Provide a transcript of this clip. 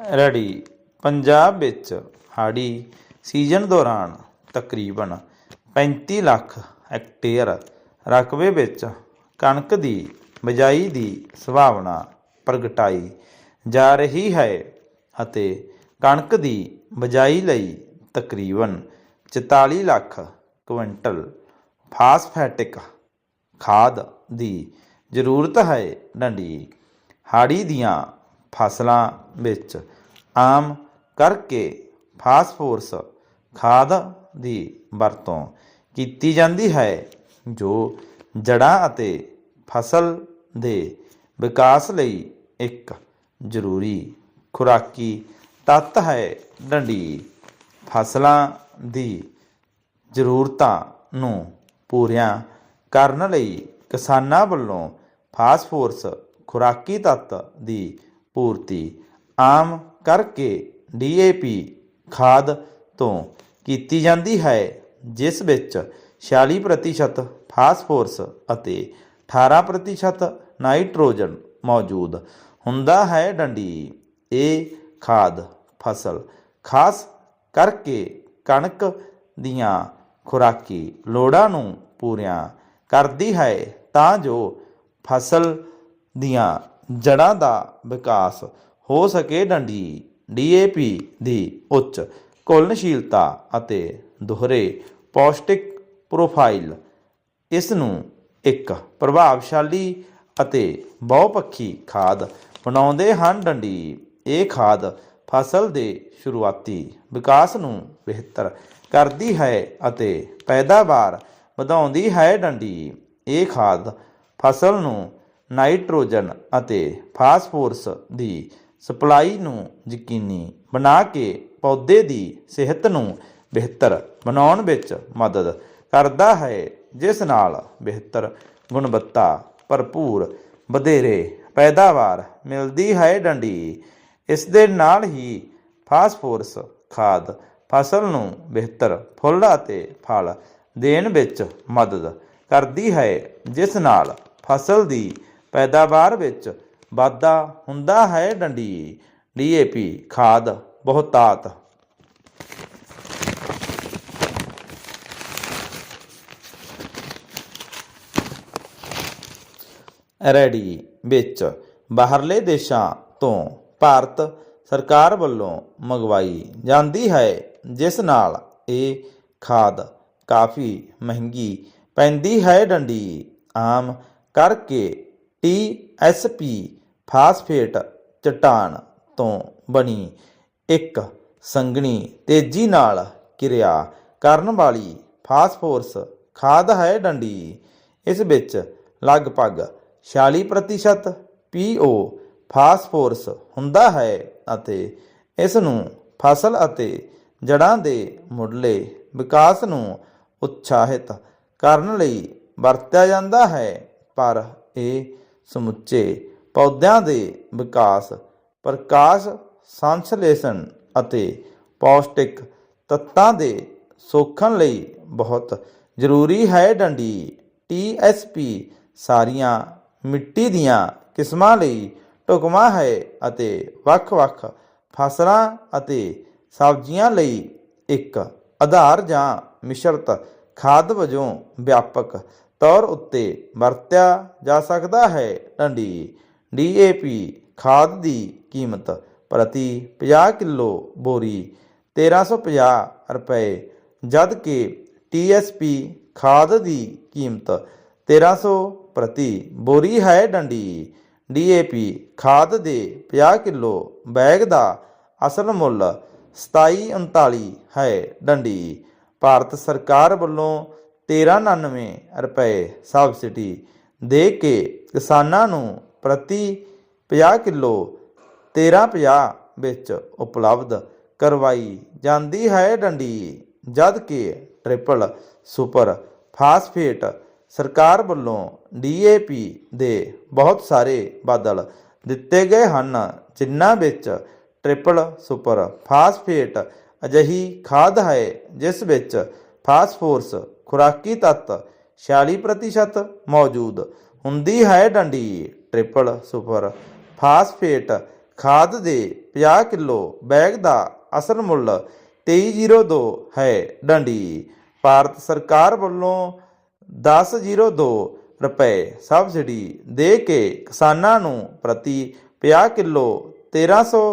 ਰੜੀ ਪੰਜਾਬ ਵਿੱਚ ਹਾੜੀ ਸੀਜ਼ਨ ਦੌਰਾਨ ਤਕਰੀਬਨ 35 ਲੱਖ ਹੈਕਟੇਅਰ ਰਕਬੇ ਵਿੱਚ ਕਣਕ ਦੀ ਬਿਜਾਈ ਦੀ ਸੰਭਾਵਨਾ ਪ੍ਰਗਟਾਈ ਜਾ ਰਹੀ ਹੈ ਅਤੇ ਕਣਕ ਦੀ ਬਿਜਾਈ ਲਈ ਤਕਰੀਬਨ 44 ਲੱਖ ਕੁਇੰਟਲ ਫਾਸਫੈਟਿਕ ਖਾਦ ਦੀ ਜ਼ਰੂਰਤ ਹੈ। ਡੰਡੀ, ਹਾੜੀ ਦੀਆਂ ਫਸਲਾਂ ਵਿੱਚ। ਆਮ ਕਰਕੇ ਫਾਸਫੋਰਸ ਖਾਦ ਦੀ ਵਰਤੋਂ ਕੀਤੀ ਜਾਂਦੀ ਹੈ, ਜੋ ਜੜ੍ਹਾਂ ਅਤੇ ਫਸਲ ਦੇ ਵਿਕਾਸ ਲਈ ਇੱਕ ਜ਼ਰੂਰੀ ਖੁਰਾਕੀ ਤੱਤ ਹੈ। ਡੰਡੀ, ਫਸਲਾਂ ਦੀ ਜ਼ਰੂਰਤਾਂ ਨੂੰ ਪੂਰੀਆਂ ਕਰਨ ਲਈ ਕਿਸਾਨਾਂ ਵੱਲੋਂ ਫਾਸਫੋਰਸ ਖੁਰਾਕੀ ਤੱਤ ਦੀ ਪੂਰਤੀ ਆਮ ਕਰਕੇ ਡੀਏਪੀ ਖਾਦ ਤੋਂ ਕੀਤੀ ਜਾਂਦੀ ਹੈ, ਜਿਸ ਵਿੱਚ 46% ਫਾਸਫੋਰਸ ਅਤੇ 18% ਨਾਈਟ੍ਰੋਜਨ ਮੌਜੂਦ ਹੁੰਦਾ ਹੈ ਡੰਡੀ। ਇਹ ਖਾਦ ਫਸਲ ਖਾਸ ਕਰਕੇ ਕਣਕ ਦੀਆਂ ਖੁਰਾਕੀ ਲੋੜਾਂ ਨੂੰ ਪੂਰੀਆਂ ਕਰਦੀ ਹੈ ਤਾਂ ਜੋ ਫਸਲ ਦੀਆਂ ਜੜ੍ਹਾਂ ਦਾ ਵਿਕਾਸ ਹੋ ਸਕੇ ਡੰਡੀ ਡੀਏਪੀ ਦੀ ਉੱਚ ਘੁਲਣਸ਼ੀਲਤਾ ਅਤੇ ਦੁਹਰੇ ਪੌਸ਼ਟਿਕ ਪ੍ਰੋਫਾਈਲ। ਇਸ ਨੂੰ ਇੱਕ ਪ੍ਰਭਾਵਸ਼ਾਲੀ ਅਤੇ ਬਹੁਪੱਖੀ ਖਾਦ ਬਣਾਉਂਦੇ ਹਨ ਡੰਡੀ। ਇਹ ਖਾਦ ਫਸਲ ਦੇ ਸ਼ੁਰੂਆਤੀ ਵਿਕਾਸ ਨੂੰ ਬਿਹਤਰ ਕਰਦੀ ਹੈ ਅਤੇ ਪੈਦਾਵਾਰ ਵਧਾਉਂਦੀ ਹੈ ਡੰਡੀ। ਇਹ ਖਾਦ ਫਸਲ ਨੂੰ ਨਾਈਟ੍ਰੋਜਨ ਅਤੇ ਫਾਸਫੋਰਸ ਦੀ ਸਪਲਾਈ ਨੂੰ ਯਕੀਨੀ ਬਣਾ ਕੇ ਪੌਦੇ ਦੀ ਸਿਹਤ ਨੂੰ ਬਿਹਤਰ ਬਣਾਉਣ ਵਿੱਚ ਮਦਦ ਕਰਦਾ ਹੈ, ਜਿਸ ਨਾਲ ਬਿਹਤਰ ਗੁਣਵੱਤਾ ਭਰਪੂਰ ਵਧੇਰੇ ਪੈਦਾਵਾਰ ਮਿਲਦੀ ਹੈ ਡੰਡੀ। ਇਸ ਦੇ ਨਾਲ ਹੀ ਫਾਸਫੋਰਸ ਖਾਦ ਫਸਲ ਨੂੰ ਬਿਹਤਰ ਫੁੱਲ ਅਤੇ ਫਲ ਦੇਣ ਵਿੱਚ ਮਦਦ ਕਰਦੀ ਹੈ, ਜਿਸ ਨਾਲ ਫਸਲ ਦੀ ਪੈਦਾਵਾਰ ਵਿੱਚ ਵਾਧਾ ਹੁੰਦਾ ਹੈ ਡੰਡੀ। ਡੀਏਪੀ ਖਾਦ, ਬਹੁਤਾਤ। ਰੈਡੀ। ਵਿੱਚ ਬਾਹਰਲੇ ਦੇਸ਼ਾਂ ਤੋਂ ਭਾਰਤ ਸਰਕਾਰ ਵੱਲੋਂ ਮੰਗਵਾਈ ਜਾਂਦੀ ਹੈ, ਜਿਸ ਨਾਲ ਇਹ ਖਾਦ ਕਾਫੀ ਮਹਿੰਗੀ ਪੈਂਦੀ ਹੈ ਡੰਡੀ। ਆਮ ਕਰਕੇ ਟੀਐਸਪੀ ਫਾਸਫੇਟ ਚਟਾਨ ਤੋਂ ਬਣੀ ਇੱਕ ਸੰਘਣੀ ਤੇਜ਼ੀ ਨਾਲ ਕਿਰਿਆ ਕਰਨ ਵਾਲੀ ਫਾਸਫੋਰਸ ਖਾਦ ਹੈ ਡੰਡੀ। ਇਸ ਵਿੱਚ ਲਗਭਗ 46% ਪੀਓ ਫਾਸਫੋਰਸ ਹੁੰਦਾ ਹੈ ਅਤੇ ਇਸ ਨੂੰ ਫਸਲ ਅਤੇ ਜੜ੍ਹਾਂ ਦੇ ਮੁੱਢਲੇ ਵਿਕਾਸ ਨੂੰ ਉਤਸ਼ਾਹਿਤ ਕਰਨ ਲਈ ਵਰਤਿਆ ਜਾਂਦਾ ਹੈ। ਪਰ ਇਹ ਸਮੁੱਚੇ ਪੌਦਿਆਂ ਦੇ ਵਿਕਾਸ, ਪ੍ਰਕਾਸ਼, ਸੰਸ਼ਲੇਸ਼ਣ ਅਤੇ ਪੌਸ਼ਟਿਕ ਤੱਤਾਂ ਦੇ ਸੋਖਣ ਲਈ ਬਹੁਤ ਜ਼ਰੂਰੀ ਹੈ ਡੰਡੀ। ਟੀਐਸਪੀ ਸਾਰੀਆਂ ਮਿੱਟੀ ਦੀਆਂ ਕਿਸਮਾਂ ਲਈ ਢੁਕਵਾਂ ਹੈ ਅਤੇ ਵੱਖ-ਵੱਖ ਫਸਲਾਂ ਅਤੇ ਸਬਜ਼ੀਆਂ ਲਈ ਇੱਕ ਆਧਾਰ ਜਾਂ ਮਿਸ਼ਰਤ ਖਾਦ ਵਜੋਂ ਵਿਆਪਕ ਤੌਰ ਉੱਤੇ ਵਰਤਿਆ ਜਾ ਸਕਦਾ ਹੈ। ਡੰਡੀ ਡੀਏਪੀ ਖਾਦ ਦੀ ਕੀਮਤ ਪ੍ਰਤੀ 50 ਕਿਲੋ ਬੋਰੀ 1350 ਰੁਪਏ, ਜਦ ਕਿ ਟੀਐਸਪੀ ਖਾਦ ਦੀ ਕੀਮਤ 1300 ਪ੍ਰਤੀ ਬੋਰੀ ਹੈ। ਡੰਡੀ ਡੀਏਪੀ ਖਾਦ ਦੇ 50 ਕਿਲੋ ਬੈਗ ਦਾ ਅਸਲ ਮੁੱਲ 2739 ਹੈ। ਡੰਡੀ, ਭਾਰਤ ਸਰਕਾਰ ਵੱਲੋਂ 1399 ਰੁਪਏ ਸਬਸਿਡੀ ਦੇ ਕੇ ਕਿਸਾਨਾਂ ਨੂੰ ਪ੍ਰਤੀ 50 ਕਿਲੋ 1350 ਵਿੱਚ ਉਪਲਬਧ ਕਰਵਾਈ ਜਾਂਦੀ ਹੈ ਡੰਡੀ, ਜਦ ਕਿ ਟ੍ਰਿਪਲ ਸੁਪਰ ਫਾਸਫੇਟ ਸਰਕਾਰ ਵੱਲੋਂ ਡੀਏਪੀ ਦੇ ਬਹੁਤ ਸਾਰੇ ਬਦਲ ਦਿੱਤੇ ਗਏ ਹਨ, ਜਿਨ੍ਹਾਂ ਵਿੱਚ ਟ੍ਰਿਪਲ ਸੁਪਰ ਫਾਸਫੇਟ ਅਜਿਹੀ ਖਾਦ ਹੈ, ਜਿਸ ਵਿੱਚ ਫਾਸਫੋਰਸ ਖੁਰਾਕੀ ਤੱਤ 46% ਮੌਜੂਦ। ਹੁੰਦੀ ਹੈ ਡੰਡੀ, ਟ੍ਰਿਪਲ ਸੁਪਰ। ਫਾਸਫੇਟ ਖਾਦ ਦੇ 50 ਕਿਲੋ, ਬੈਗ ਦਾ ਅਸਲ ਮੁੱਲ 2302 ਹੈ ਡੰਡੀ। ਭਾਰਤ ਸਰਕਾਰ ਵੱਲੋਂ 1002 ਰੁਪਏ ਸਬਸਿਡੀ ਦੇ ਕੇ ਕਿਸਾਨਾਂ ਨੂੰ ਪ੍ਰਤੀ 50 ਕਿਲੋ 1300